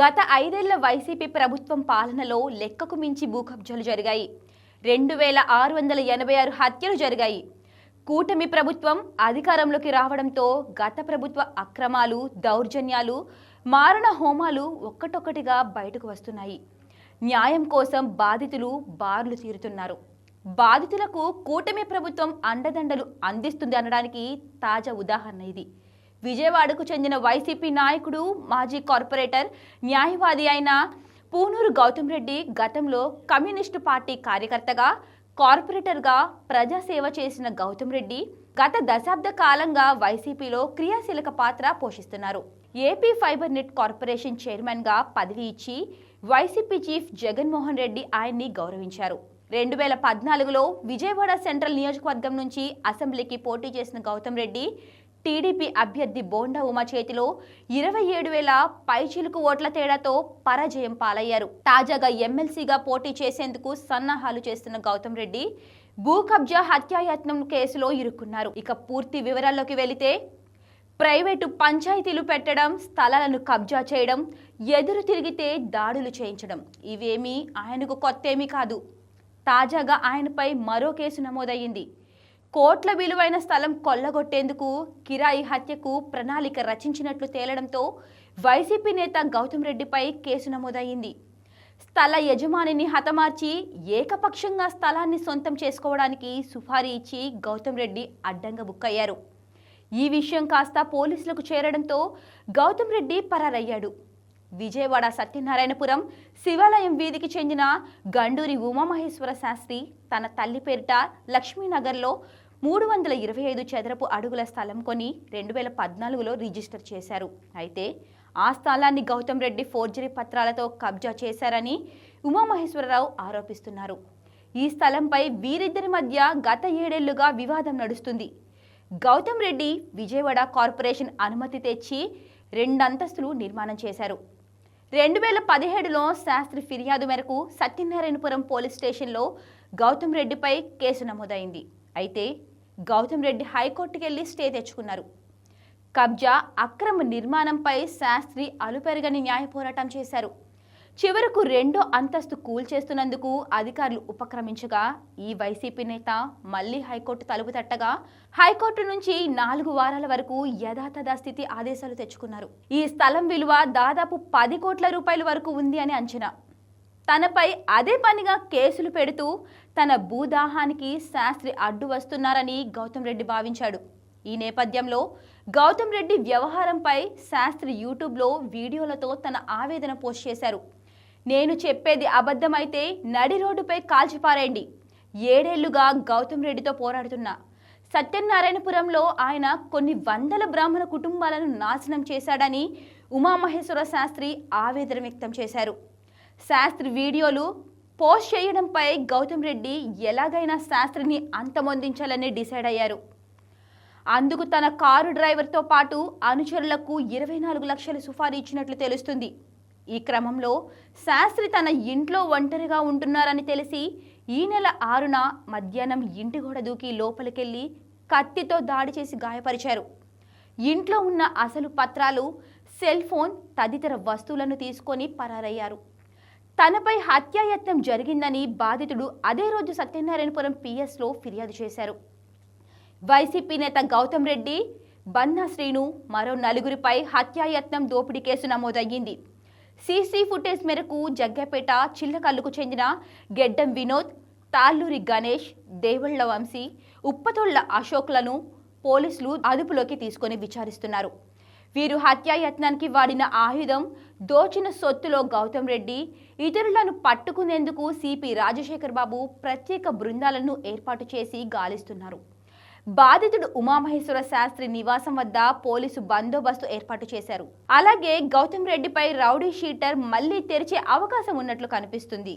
గత ఐదేళ్ళ వైసీపీ ప్రభుత్వం పాలనలో లెక్కకు మించి భూకబ్జాలు జరిగాయి. రెండు వేల ఆరు వందల ఎనభై ఆరు హత్యలు జరిగాయి. కూటమి ప్రభుత్వం అధికారంలోకి రావడంతో గత ప్రభుత్వ అక్రమాలు దౌర్జన్యాలు మారణ హోమాలు ఒక్కటొక్కటిగా బయటకు వస్తున్నాయి. న్యాయం కోసం బాధితులు బార్లు తీరుతున్నారు. బాధితులకు కూటమి ప్రభుత్వం అండదండలు అందిస్తుంది అనడానికి తాజా ఉదాహరణ ఇది. విజయవాడకు చెందిన వైసీపీ నాయకుడు మాజీ కార్పొరేటర్ న్యాయవాది అయిన పూనూరు గౌతమ్ రెడ్డి గతంలో కమ్యూనిస్టు పార్టీ కార్యకర్తగా కార్పొరేటర్గా ప్రజాసేవ చేసిన గౌతమ్ రెడ్డి గత దశాబ్ద కాలంగా వైసీపీలో క్రియాశీలక పాత్ర పోషిస్తున్నారు. ఏపీ ఫైబర్ నెట్ కార్పొరేషన్ చైర్మన్గా పదవి ఇచ్చి వైసీపీ చీఫ్ జగన్మోహన్ రెడ్డి ఆయన్ని గౌరవించారు. రెండు వేల పద్నాలుగులో విజయవాడ సెంట్రల్ నియోజకవర్గం నుంచి అసెంబ్లీకి పోటీ చేసిన గౌతమ్ రెడ్డి టీడీపీ అభ్యర్థి బోండా ఉమా చేతిలో ఇరవై ఏడు వేల పైచిలుకు ఓట్ల తేడాతో పరాజయం పాలయ్యారు. తాజాగా ఎమ్మెల్సీగా పోటీ చేసేందుకు సన్నాహాలు చేస్తున్న గౌతమ్ రెడ్డి భూ కబ్జా హత్యాయత్నం కేసులో ఇరుక్కున్నారు. ఇక పూర్తి వివరాల్లోకి వెళితే ప్రైవేటు పంచాయతీలు పెట్టడం స్థలాలను కబ్జా చేయడం ఎదురు తిరిగితే దాడులు చేయించడం ఇవేమీ ఆయనకు కొత్తేమీ కాదు. తాజాగా ఆయనపై మరో కేసు నమోదయ్యింది. కోట్ల విలువైన స్థలం కొల్లగొట్టేందుకు కిరాయి హత్యకు ప్రణాళిక రచించినట్లు తేలడంతో వైసీపీ నేత గౌతమ్ రెడ్డిపై కేసు నమోదయ్యింది. స్థల యజమానిని హతమార్చి ఏకపక్షంగా స్థలాన్ని సొంతం చేసుకోవడానికి సుపారీ ఇచ్చి గౌతమ్ రెడ్డి అడ్డంగా బుక్కయ్యారు. ఈ విషయం కాస్త పోలీసులకు చేరడంతో గౌతమ్ రెడ్డి పరారయ్యాడు. విజయవాడ సత్యనారాయణపురం శివాలయం వీధికి చెందిన గండూరి ఉమామహేశ్వర శాస్త్రి తన తల్లి పేరిట లక్ష్మీనగర్లో మూడు వందల ఇరవై ఐదు చదరపు అడుగుల స్థలం కొని రెండు వేల పద్నాలుగులో రిజిస్టర్ చేశారు. అయితే ఆ స్థలాన్ని గౌతమ్ రెడ్డి ఫోర్జరీ పత్రాలతో కబ్జా చేశారని ఉమామహేశ్వరరావు ఆరోపిస్తున్నారు. ఈ స్థలంపై వీరిద్దరి మధ్య గత ఏడేళ్ళుగా వివాదం నడుస్తుంది. గౌతమ్ రెడ్డి విజయవాడ కార్పొరేషన్ అనుమతి తెచ్చి రెండంతస్తులు నిర్మాణం చేశారు. రెండు వేల పదిహేడులో శాస్త్రి ఫిర్యాదు మేరకు సత్యనారాయణపురం పోలీస్ స్టేషన్లో గౌతమ్ రెడ్డిపై కేసు నమోదైంది. అయితే గౌతమ్ రెడ్డి హైకోర్టుకు వెళ్ళి స్టే తెచ్చుకున్నారు. కబ్జా అక్రమ నిర్మాణంపై శాస్త్రి అలుపెరగని న్యాయ పోరాటం చేశారు. చివరకు రెండో అంతస్తు కూల్చేస్తున్నందుకు అధికారులు ఉపక్రమించగా ఈ వైసీపీ నేత మళ్ళీ హైకోర్టు తలుపు తట్టగా హైకోర్టు నుంచి నాలుగు వారాల వరకు యథాతథ స్థితి ఆదేశాలు తెచ్చుకున్నారు. ఈ స్థలం విలువ దాదాపు పది కోట్ల రూపాయల వరకు ఉంది అని అంచనా. తనపై అదే పనిగా కేసులు పెడుతూ తన భూదాహానికి శాస్త్రి అడ్డు వస్తున్నారని గౌతమ్ రెడ్డి భావించాడు. ఈ నేపథ్యంలో గౌతమ్ రెడ్డి వ్యవహారంపై శాస్త్రి యూట్యూబ్లో వీడియోలతో తన ఆవేదన పోస్ట్ చేశారు. నేను చెప్పేది అబద్ధమైతే నడి రోడ్డుపై కాల్చిపారేయండి. ఏడేళ్ళుగా గౌతమ్ రెడ్డితో పోరాడుతున్నా. సత్యనారాయణపురంలో ఆయన కొన్ని వందల బ్రాహ్మణ కుటుంబాలను నాశనం చేశాడని ఉమామహేశ్వర శాస్త్రి ఆవేదన వ్యక్తం చేశారు. శాస్త్రి వీడియోలు పోస్ట్ చేయడంపై గౌతమ్ రెడ్డి ఎలాగైనా శాస్త్రిని అంతమొందించాలని డిసైడ్ అయ్యారు. అందుకు తన కారు డ్రైవర్తో పాటు అనుచరులకు ఇరవై నాలుగు లక్షల సుఫారు ఇచ్చినట్లు తెలుస్తుంది. ఈ క్రమంలో శాస్త్రి తన ఇంట్లో ఒంటరిగా ఉంటున్నారని తెలిసి ఈ నెల ఆరున మధ్యాహ్నం ఇంటి గోడ దూకి లోపలికెళ్ళి కత్తితో దాడి చేసి గాయపరిచారు. ఇంట్లో ఉన్న అసలు పత్రాలు సెల్ ఫోన్ తదితర వస్తువులను తీసుకొని పరారయ్యారు. తనపై హత్యాయత్నం జరిగిందని బాధితుడు అదే రోజు సత్యనారాయణపురం పిఎస్లో ఫిర్యాదు చేశారు. వైసీపీ నేత గౌతమ్ రెడ్డి బన్నా శ్రీను మరో నలుగురిపై హత్యాయత్నం దోపిడీ కేసు నమోదయ్యింది. సీసీ ఫుటేజ్ మేరకు జగ్గపేట చిల్లకల్లుకు చెందిన గెడ్డం వినోద్ తాళ్ళూరి గణేష్ దేవళ్ళ వంశీ ఉప్పతొళ్ళ అశోక్లను పోలీసులు అదుపులోకి తీసుకొని విచారిస్తున్నారు. వీరు హత్యాయత్నానికి వాడిన ఆయుధం దోచిన సొత్తులో గౌతమ్ రెడ్డి ఇతరులను పట్టుకునేందుకు సిపి రాజశేఖర్ బాబు ప్రత్యేక బృందాలను ఏర్పాటు చేసి గాలిస్తున్నారు. బాధితుడు ఉమామహేశ్వర శాస్త్రి నివాసం వద్ద పోలీసు బందోబస్తు ఏర్పాటు చేశారు. అలాగే గౌతమ్ రెడ్డిపై రౌడీ షీటర్ మళ్ళీ తెరిచే అవకాశం ఉన్నట్లు కనిపిస్తుంది.